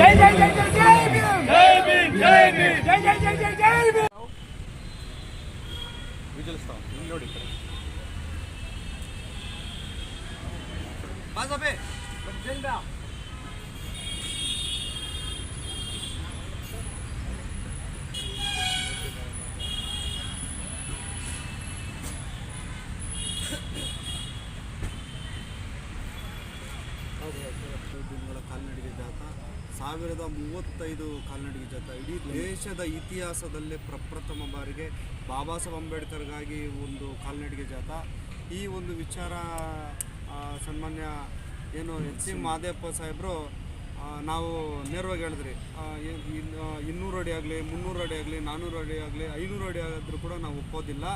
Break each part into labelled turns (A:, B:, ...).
A: ಜೈ ಜೈ ಜೈ ಜೈ ಜೈ ಭೀಮ್ ಜೈ ಭೀಮ್ ಜೈ ಭೀಮ್ ಜೈ ಜೈ ಜೈ ಜೈ ಜೈ ಭೀಮ್
B: ವಿಜಲಿಸ್ತಾವ ಇಲ್ಲಿ ನೋಡಿ ಈ ಕಡೆ.
C: ದಿನಗಳ ಕಾಲ್ನಡಿಗೆ ಜಾಥಾ ಸಾವಿರದ ಮೂವತ್ತೈದು ಕಾಲ್ನಡಿಗೆ ಜಾಥಾ ಇಡೀ ದೇಶದ ಇತಿಹಾಸದಲ್ಲೇ ಪ್ರಪ್ರಥಮ ಬಾರಿಗೆ ಬಾಬಾ ಸಾಹೇಬ್ ಅಂಬೇಡ್ಕರ್ಗಾಗಿ ಒಂದು ಕಾಲ್ನಡಿಗೆ ಜಾಥಾ ಈ ಒಂದು ವಿಚಾರ ಸನ್ಮಾನ್ಯ ಏನು ಎಚ್ ಸಿ ಮಾದೇಪ್ಪ ಸಾಹೇಬರು ನಾವು ನೇರವಾಗಿ ಹೇಳಿದ್ರಿ. ಇನ್ನೂರು ಅಡಿ ಆಗಲಿ, ಮುನ್ನೂರು ಅಡಿ ಆಗಲಿ ನಾನ್ನೂರು ಅಡಿ ಆಗಲಿ, ಐನೂರು ಅಡಿ ಆದರೂ ಕೂಡ ನಾವು ಒಪ್ಪೋದಿಲ್ಲ.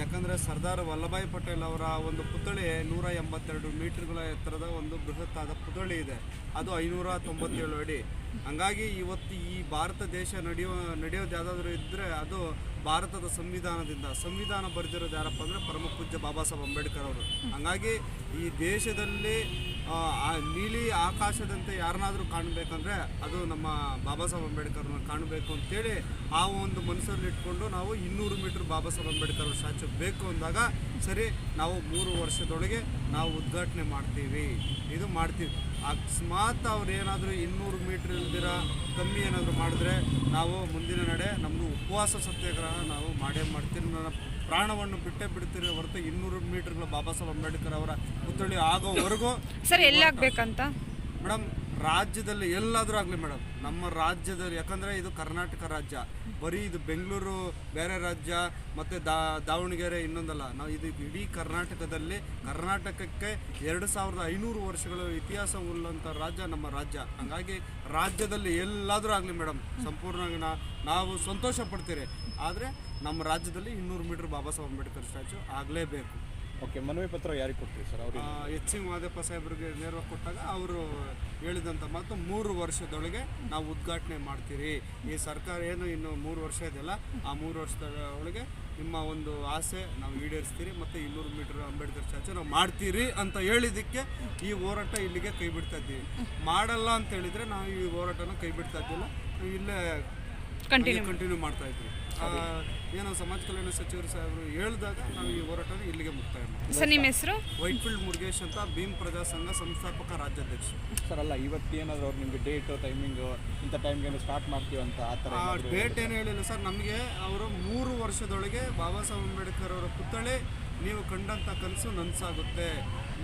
C: ಯಾಕಂದರೆ ಸರ್ದಾರ್ ವಲ್ಲಭಾಯ್ ಪಟೇಲ್ ಅವರ ಒಂದು ಪುತ್ಥಳಿ ನೂರ ಎಂಬತ್ತೆರಡು ಮೀಟ್ರ್ಗಳ ಎತ್ತರದ ಒಂದು ಬೃಹತ್ತಾದ ಪುತ್ಥಳಿ ಇದೆ. ಅದು ಐನೂರ ತೊಂಬತ್ತೇಳು ಅಡಿ. ಹಂಗಾಗಿ ಇವತ್ತು ಈ ಭಾರತ ದೇಶ ನಡೆಯೋ ನಡೆಯೋದು ಯಾವುದಾದ್ರೂ ಇದ್ದರೆ ಅದು ಭಾರತದ ಸಂವಿಧಾನದಿಂದ. ಸಂವಿಧಾನ ಬರೆದಿರೋದು ಯಾರಪ್ಪ ಅಂದರೆ ಪರಮ ಪೂಜ್ಯ ಬಾಬಾ ಸಾಹೇಬ್ ಅಂಬೇಡ್ಕರ್ ಅವರು. ಹಂಗಾಗಿ ಈ ದೇಶದಲ್ಲಿ ಆ, ನೀಲಿ ಆಕಾಶದಂತೆ ಯಾರನ್ನಾದರೂ ಕಾಣಬೇಕಂದ್ರೆ ಅದು ನಮ್ಮ ಬಾಬಾ ಸಾಹೇಬ್ ಅಂಬೇಡ್ಕರ್ನ ಕಾಣಬೇಕು ಅಂತೇಳಿ ಆ ಒಂದು ಮನಸ್ಸಲ್ಲಿ ಇಟ್ಕೊಂಡು ನಾವು ಇನ್ನೂರು ಮೀಟರ್ ಬಾಬಾ ಸಾಹೇಬ್ ಅಂಬೇಡ್ಕರ್ ಸ್ಟ್ಯಾಚು ಬೇಕು ಅಂದಾಗ ಸರಿ ನಾವು ಮೂರು ವರ್ಷದೊಳಗೆ ನಾವು ಉದ್ಘಾಟನೆ ಮಾಡ್ತೀವಿ. ಇದು ಮಾಡ್ತೀವಿ. ಅಕಸ್ಮಾತ್ ಅವ್ರು ಏನಾದರೂ ಇನ್ನೂರು ಮೀಟ್ರ್ ಇಲ್ದಿರ ಕಮ್ಮಿ ಏನಾದರೂ ಮಾಡಿದ್ರೆ ನಾವು ಮುಂದಿನ ನಡೆ ನಮ್ಮದು ಉಪವಾಸ ಸತ್ಯಾಗ್ರಹ ನಾವು ಮಾಡೇ ಮಾಡ್ತೀರಿ ನನ್ನ ಪ್ರಾಣವನ್ನು ಬಿಟ್ಟೇ ಬಿಡ್ತೀರಿ ಹೊರತು ಇನ್ನೂರು ಮೀಟರ್ಗಳು ಬಾಬಾ ಸಾಹೇಬ್ ಅಂಬೇಡ್ಕರ್ ಅವರ ಪುತ್ಥಳಿ ಆಗೋವರೆಗೂ
D: ಸರ್ ಎಲ್ಲಾಗಬೇಕಂತ
C: ಮೇಡಮ್ ರಾಜ್ಯದಲ್ಲಿ ಎಲ್ಲಾದರೂ ಆಗಲಿ ಮೇಡಮ್, ನಮ್ಮ ರಾಜ್ಯದಲ್ಲಿ, ಯಾಕಂದರೆ ಇದು ಕರ್ನಾಟಕ ರಾಜ್ಯ, ಬರೀ ಇದು ಬೆಂಗಳೂರು ಬೇರೆ ರಾಜ್ಯ, ಮತ್ತು ದಾ, ದಾವಣಗೆರೆ ಇನ್ನೊಂದಲ್ಲ, ನಾವು ಇದು ಇಡೀ ಕರ್ನಾಟಕದಲ್ಲಿ, ಕರ್ನಾಟಕಕ್ಕೆ ಎರಡು ಸಾವಿರದ ಐನೂರು ವರ್ಷಗಳ ಇತಿಹಾಸ ಉಳ್ಳಂಥ ರಾಜ್ಯ ನಮ್ಮ ರಾಜ್ಯ. ಹಾಗಾಗಿ ರಾಜ್ಯದಲ್ಲಿ ಎಲ್ಲಾದರೂ ಆಗಲಿ ಮೇಡಮ್, ಸಂಪೂರ್ಣವಾಗಿ ನಾವು ಸಂತೋಷ ಪಡ್ತೀರಿ. ಆದರೆ ನಮ್ಮ ರಾಜ್ಯದಲ್ಲಿ ಇನ್ನೂರು ಮೀಟರ್ ಬಾಬಾ ಸಾಹೇಬ್ ಅಂಬೇಡ್ಕರ್ ಸ್ಟ್ಯಾಚು ಆಗಲೇಬೇಕು.
B: ಓಕೆ ಮನವಿ ಪತ್ರ ಯಾರಿಗೆ ಕೊಟ್ಟಿರಿ ಸರ್ ಅವರು
C: ಎಚ್ ಸಿ ಮಾದಪ್ಪ ಸಾಹೇಬ್ರಿಗೆ ನೇರವಾಗಿ ಕೊಟ್ಟಾಗ ಅವರು ಹೇಳಿದಂಥ ಮಾತು ಮೂರು ವರ್ಷದೊಳಗೆ ನಾವು ಉದ್ಘಾಟನೆ ಮಾಡ್ತೀರಿ. ಈ ಸರ್ಕಾರ ಏನು ಇನ್ನು ಮೂರು ವರ್ಷ ಇದೆಯಲ್ಲ ಆ ಮೂರು ವರ್ಷದ ಒಳಗೆ ನಿಮ್ಮ ಒಂದು ಆಸೆ ನಾವು ಈಡೇರಿಸ್ತೀರಿ ಮತ್ತು ಇನ್ನೂರು ಮೀಟರ್ ಅಂಬೇಡ್ಕರ್ ಸ್ಟ್ಯಾಚು ನಾವು ಮಾಡ್ತೀರಿ ಅಂತ ಹೇಳಿದ್ದಕ್ಕೆ ಈ ಹೋರಾಟ ಇಲ್ಲಿಗೆ ಕೈ ಬಿಡ್ತಾ ಇದ್ದೀವಿ. ಮಾಡಲ್ಲ ಅಂತ ಹೇಳಿದರೆ ನಾವು ಈ ಹೋರಾಟನ ಕೈ ಬಿಡ್ತಾ ಇದ್ದಿಲ್ಲ ಇಲ್ಲೇ
D: ಕಂಟಿನ್ಯೂ
C: ಕಂಟಿನ್ಯೂ ಮಾಡ್ತಾ ಇದ್ವಿ ಏನೋ ಸಮಾಜ ಕಲ್ಯಾಣ ಸಚಿವರು ಸಾಹೇಬರು ಹೇಳಿದಾಗ ನಾವು ಈ ಹೋರಾಟನ ಇಲ್ಲಿಗೆ ಮುಕ್ತಾಯ ಮಾಡ್ತೀವಿ.
D: ಸರ್ ನಿಮ್ಮ ಹೆಸರು?
C: ವೈಟ್ಫೀಲ್ಡ್ ಮುರುಗೇಶ್ ಅಂತ ಭೀಮ್ ಪ್ರಜಾ ಸಂಘ ಸಂಸ್ಥಾಪಕ ರಾಜ್ಯಾಧ್ಯಕ್ಷ.
B: ಸರ್ ಅಲ್ಲ ಇವತ್ತು ಏನಾದ್ರು ಅವ್ರು ನಿಮಗೆ ಡೇಟು ಟೈಮಿಂಗು ಇಂಥ ಟೈಮ್ಗೆ ಸ್ಟಾರ್ಟ್ ಮಾಡ್ತೀವಿ ಅಂತ ಆ ಥರ
C: ಆ ಡೇಟ್ ಏನು ಹೇಳಿಲ್ಲ ಸರ್ ನಮಗೆ ಅವರು ಮೂರು ವರ್ಷದೊಳಗೆ ಬಾಬಾ ಸಾಹೇಬ್ ಅಂಬೇಡ್ಕರ್ ಅವರ ಪುತ್ಥಳಿ ನೀವು ಕಂಡಂಥ ಕನಸು ನನಸಾಗುತ್ತೆ.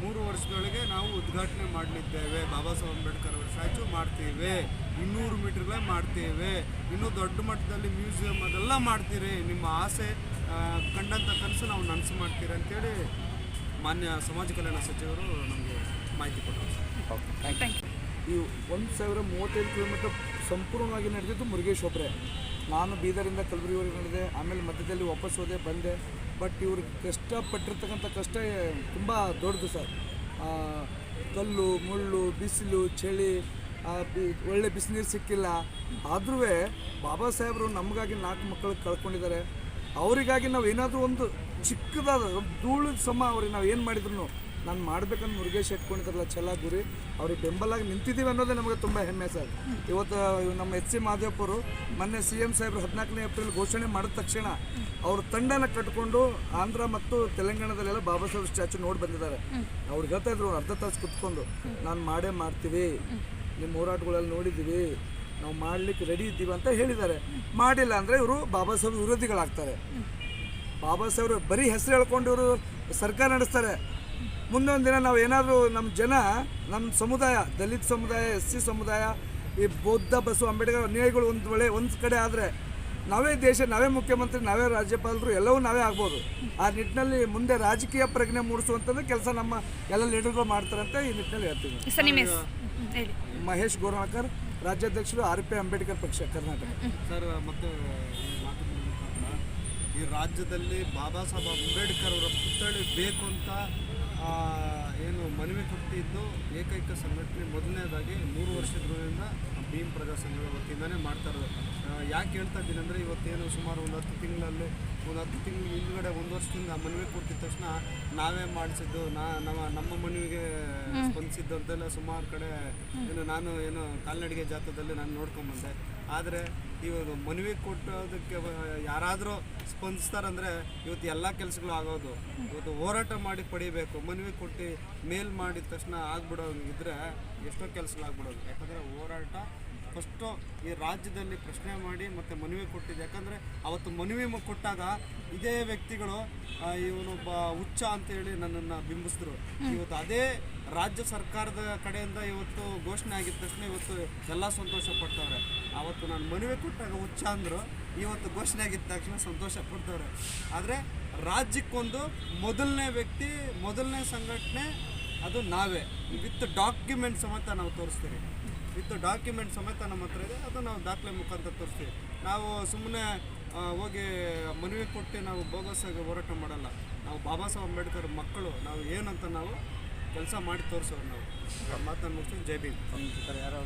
C: ಮೂರು ವರ್ಷದೊಳಗೆ ನಾವು ಉದ್ಘಾಟನೆ ಮಾಡಲಿದ್ದೇವೆ. ಬಾಬಾ ಸಾಹೇಬ್ ಅಂಬೇಡ್ಕರ್ ಅವರ ಸ್ಟ್ಯಾಚು ಮಾಡ್ತೀವಿ. ಇನ್ನೂರು ಮೀಟ್ರ್ಗಳೇ ಮಾಡ್ತೀವಿ. ಇನ್ನೂ ದೊಡ್ಡ ಮಟ್ಟದಲ್ಲಿ ಮ್ಯೂಸಿಯಂ ಅದೆಲ್ಲ ಮಾಡ್ತೀರಿ. ನಿಮ್ಮ ಆಸೆ ಕಂಡಂಥ ಕನಸು ನಾವು ನನಸು ಮಾಡ್ತೀರಿ ಅಂತೇಳಿ ಮಾನ್ಯ ಸಮಾಜ ಕಲ್ಯಾಣ ಸಚಿವರು ನಮಗೆ ಮಾಹಿತಿ ಕೊಟ್ಟರು. ಸರ್
D: ಥ್ಯಾಂಕ್ ಯು
E: ಈ ಒಂದು ಸಾವಿರ ಮೂವತ್ತೈದು ಕಿಲೋಮೀಟರ್ ಸಂಪೂರ್ಣವಾಗಿ ನಡೆದಿದ್ದು ಮುರುಗೇಶ್ ಒಬ್ಬರೇ ನಾನು ಬೀದರಿಂದ ಕಲಬುರಗಿವರೆಗೆ ನಡೆದೆ. ಆಮೇಲೆ ಮಧ್ಯದಲ್ಲಿ ವಾಪಸ್ ಹೋದೆ ಬಂದೆ. ಬಟ್ ಇವ್ರಿಗೆ ಕಷ್ಟಪಟ್ಟಿರ್ತಕ್ಕಂಥ ಕಷ್ಟ ತುಂಬ ದೊಡ್ಡದು ಸರ್. ಕಲ್ಲು, ಮುಳ್ಳು, ಬಿಸಿಲು, ಚಳಿ ಒಳ್ಳೆ ಬಿಸಿನೀರು ಸಿಕ್ಕಿಲ್ಲ. ಆದ್ರೂ ಬಾಬಾ ಸಾಹೇಬರು ನಮಗಾಗಿ ನಾಲ್ಕು ಮಕ್ಕಳು ಕಳ್ಕೊಂಡಿದ್ದಾರೆ. ಅವರಿಗಾಗಿ ನಾವು ಏನಾದರೂ ಒಂದು ಚಿಕ್ಕದಾದ ಧೂಳು ಸಮ ಅವ್ರಿಗೆ ನಾವು ಏನು ಮಾಡಿದ್ರು ನಾನು ಮಾಡ್ಬೇಕಂತ ಮುರುಗೇಶ್ ಇಟ್ಕೊಂಡಿದ್ರಲ್ಲ ಛಲ ಗುರಿ ಅವ್ರಿಗೆ ಬೆಂಬಲಾಗಿ ನಿಂತಿದ್ದೀವಿ ಅನ್ನೋದೇ ನಮಗೆ ತುಂಬ ಹೆಮ್ಮೆ ಸರ್. ಇವತ್ತು ನಮ್ಮ ಎಚ್ ಸಿ ಮಾದೇವಪುರು ಮೊನ್ನೆ ಸಿ ಎಂ ಸಾಹೇಬ್ರು ಹದಿನಾಲ್ಕನೇ ಏಪ್ರಿಲ್ ಘೋಷಣೆ ಮಾಡಿದ ತಕ್ಷಣ ಅವ್ರ ತಂಡನ ಕಟ್ಕೊಂಡು ಆಂಧ್ರ ಮತ್ತು ತೆಲಂಗಾಣದಲ್ಲೆಲ್ಲ ಬಾಬಾ ಸಾಹೇಬ್ ಸ್ಟ್ಯಾಚು ನೋಡಿ ಬಂದಿದ್ದಾರೆ. ಅವ್ರು ಹೇಳ್ತಾ ಇದ್ರು ಅರ್ಧ ತಾಸು ಕುತ್ಕೊಂಡು, ನಾನು ಮಾಡೇ ಮಾಡ್ತೀವಿ ನಿಮ್ಮ ಹೋರಾಟಗಳಲ್ಲಿ ನೋಡಿದ್ದೀವಿ, ನಾವು ಮಾಡ್ಲಿಕ್ಕೆ ರೆಡಿ ಇದ್ದೀವಿ ಅಂತ ಹೇಳಿದ್ದಾರೆ. ಮಾಡಿಲ್ಲ ಅಂದರೆ ಇವರು ಬಾಬಾ ಸಾಹೇಬ್ ವಿರೋಧಿಗಳಾಗ್ತಾರೆ. ಬಾಬಾ ಸಾಹೇಬ್ರು ಬರೀ ಹೆಸರು ಹೇಳ್ಕೊಂಡು ಇವರು ಸರ್ಕಾರ ನಡೆಸ್ತಾರೆ. ಮುಂದೆ ಒಂದು ದಿನ ನಾವು ಏನಾದರೂ ನಮ್ಮ ಜನ ನಮ್ಮ ಸಮುದಾಯ ದಲಿತ ಸಮುದಾಯ ಎಸ್ ಸಿ ಸಮುದಾಯ ಈ ಬೌದ್ಧ ಬಸವ ಅಂಬೇಡ್ಕರ್ ಅನ್ಯಾಯಗಳು ಒಂದು ಒಳ್ಳೆ ಒಂದು ಕಡೆ ಆದರೆ ನಾವೇ ದೇಶ ನಾವೇ ಮುಖ್ಯಮಂತ್ರಿ ನಾವೇ ರಾಜ್ಯಪಾಲರು ಎಲ್ಲವೂ ನಾವೇ ಆಗ್ಬೋದು. ಆ ನಿಟ್ಟಿನಲ್ಲಿ ಮುಂದೆ ರಾಜಕೀಯ ಪ್ರಜ್ಞೆ ಮೂಡಿಸುವಂಥದ್ದು ಕೆಲಸ ನಮ್ಮ ಎಲ್ಲ ಲೀಡರ್ಗಳು ಮಾಡ್ತಾರೆ ಅಂತ ಈ ನಿಟ್ಟಿನಲ್ಲಿ ಹೇಳ್ತೀವಿ ಮಹೇಶ್ ಗೋರ್ವಾಕರ್ ರಾಜ್ಯಾಧ್ಯಕ್ಷರು ಆರ್ ಪಿ ಅಂಬೇಡ್ಕರ್ ಪಕ್ಷ ಕರ್ನಾಟಕ.
C: ಸರ್ ಮತ್ತೆ ಈ ರಾಜ್ಯದಲ್ಲಿ ಬಾಬಾ ಸಾಹೇಬ್ ಅಂಬೇಡ್ಕರ್ ಅವರ ಪುತ್ಥಳಿ ಬೇಕು ಅಂತ ಏನು ಮನವಿ ಕೊಟ್ಟಿದ್ದು ಏಕೈಕ ಸಂಘಟನೆ ಮೊದಲನೇದಾಗಿ ಮೂರು ವರ್ಷದಿಂದ ಭೀಮ್ ಪ್ರಜಾ ಸಂಘದ ವತಿಯಿಂದನೇ ಮಾಡ್ತಾ ಇರೋದು. ಯಾಕೆ ಹೇಳ್ತಾ ಇದ್ದೀನಿ ಅಂದರೆ ಇವತ್ತೇನು ಸುಮಾರು ಒಂದು ಹತ್ತು ತಿಂಗಳಲ್ಲಿ ಒಂದು ಹತ್ತು ತಿಂಗಳ ಹಿಂದ್ಗಡೆ ಒಂದು ವರ್ಷದಿಂದ ಮನವಿ ಕೊಟ್ಟಿದ ತಕ್ಷಣ ನಾವೇ ಮಾಡಿಸಿದ್ದು ನಾ ನಮ್ಮ ನಮ್ಮ ಮನವಿಗೆ ಸ್ಪಂದಿಸಿದ್ದು ಅಂತೆಲ್ಲ ಸುಮಾರು ಕಡೆ ಏನು ನಾನು ಏನು ಕಾಲ್ನಡಿಗೆ ಜಾತ್ರದಲ್ಲಿ ನಾನು ನೋಡ್ಕೊಂಬಂದೆ ಆದರೆ ಇವಾಗ ಮನವಿ ಕೊಟ್ಟೋದಕ್ಕೆ ಯಾರಾದರೂ ಸ್ಪಂದಿಸ್ತಾರಂದ್ರೆ ಇವತ್ತು ಎಲ್ಲ ಕೆಲಸಗಳು ಆಗೋದು. ಇವತ್ತು ಹೋರಾಟ ಮಾಡಿ ಪಡಿಬೇಕು. ಮನವಿ ಕೊಟ್ಟು ಮೇಲ್ ಮಾಡಿದ ತಕ್ಷಣ ಆಗ್ಬಿಡೋ ಇದ್ರೆ ಎಷ್ಟೋ ಕೆಲಸಗಳು ಆಗ್ಬಿಡೋದು. ಯಾಕಂದರೆ ಹೋರಾಟ ಫಸ್ಟು ಈ ರಾಜ್ಯದಲ್ಲಿ ಪ್ರಶ್ನೆ ಮಾಡಿ ಮತ್ತು ಮನವಿ ಕೊಟ್ಟಿದ್ದೆ. ಯಾಕಂದರೆ ಅವತ್ತು ಮನವಿ ಕೊಟ್ಟಾಗ ಇದೇ ವ್ಯಕ್ತಿಗಳು ಇವನೊಬ್ಬ ಹುಚ್ಚ ಅಂತೇಳಿ ನನ್ನನ್ನು ಬಿಂಬಿಸಿದ್ರು. ಇವತ್ತು ಅದೇ ರಾಜ್ಯ ಸರ್ಕಾರದ ಕಡೆಯಿಂದ ಇವತ್ತು ಘೋಷಣೆ ಆಗಿದ ತಕ್ಷಣ ಇವತ್ತು ಎಲ್ಲ ಸಂತೋಷ ಪಡ್ತವ್ರೆ. ಅವತ್ತು ನಾನು ಮನವಿ ಕೊಟ್ಟಾಗ ಹುಚ್ಚ ಅಂದರು, ಇವತ್ತು ಘೋಷಣೆ ಆಗಿದ ತಕ್ಷಣ ಸಂತೋಷ ಪಡ್ತವ್ರೆ. ಆದರೆ ರಾಜ್ಯಕ್ಕೊಂದು ಮೊದಲನೇ ವ್ಯಕ್ತಿ, ಮೊದಲನೇ ಸಂಘಟನೆ, ಅದು ನಾವೇ. ವಿತ್ ಡಾಕ್ಯುಮೆಂಟ್ ಸಮೇತ ನಾವು ತೋರಿಸ್ತೀವಿ. ವಿತ್ ಡಾಕ್ಯುಮೆಂಟ್ ಸಮೇತ ನಮ್ಮ ಹತ್ರ ಇದೆ. ಅದು ನಾವು ದಾಖಲೆ ಮುಖಾಂತರ ತೋರಿಸ್ತೀವಿ. ನಾವು ಸುಮ್ಮನೆ ಹೋಗಿ ಮನವಿ ಕೊಟ್ಟು ನಾವು ಬೋಗಸ್ಸಾಗಿ ಹೋರಾಟ ಮಾಡಲ್ಲ. ನಾವು ಬಾಬಾ ಸಾಹೇಬ್ ಅಂಬೇಡ್ಕರ್ ಮಕ್ಕಳು, ನಾವು ಏನಂತ ನಾವು ಕೆಲಸ ಮಾಡಿ ತೋರಿಸೋರು ನಾವು. ಮಾತನ್ನು ಮುಗಿಸ್ತೀವಿ ಜೈ ಭೀಮ್.
B: ಯಾರು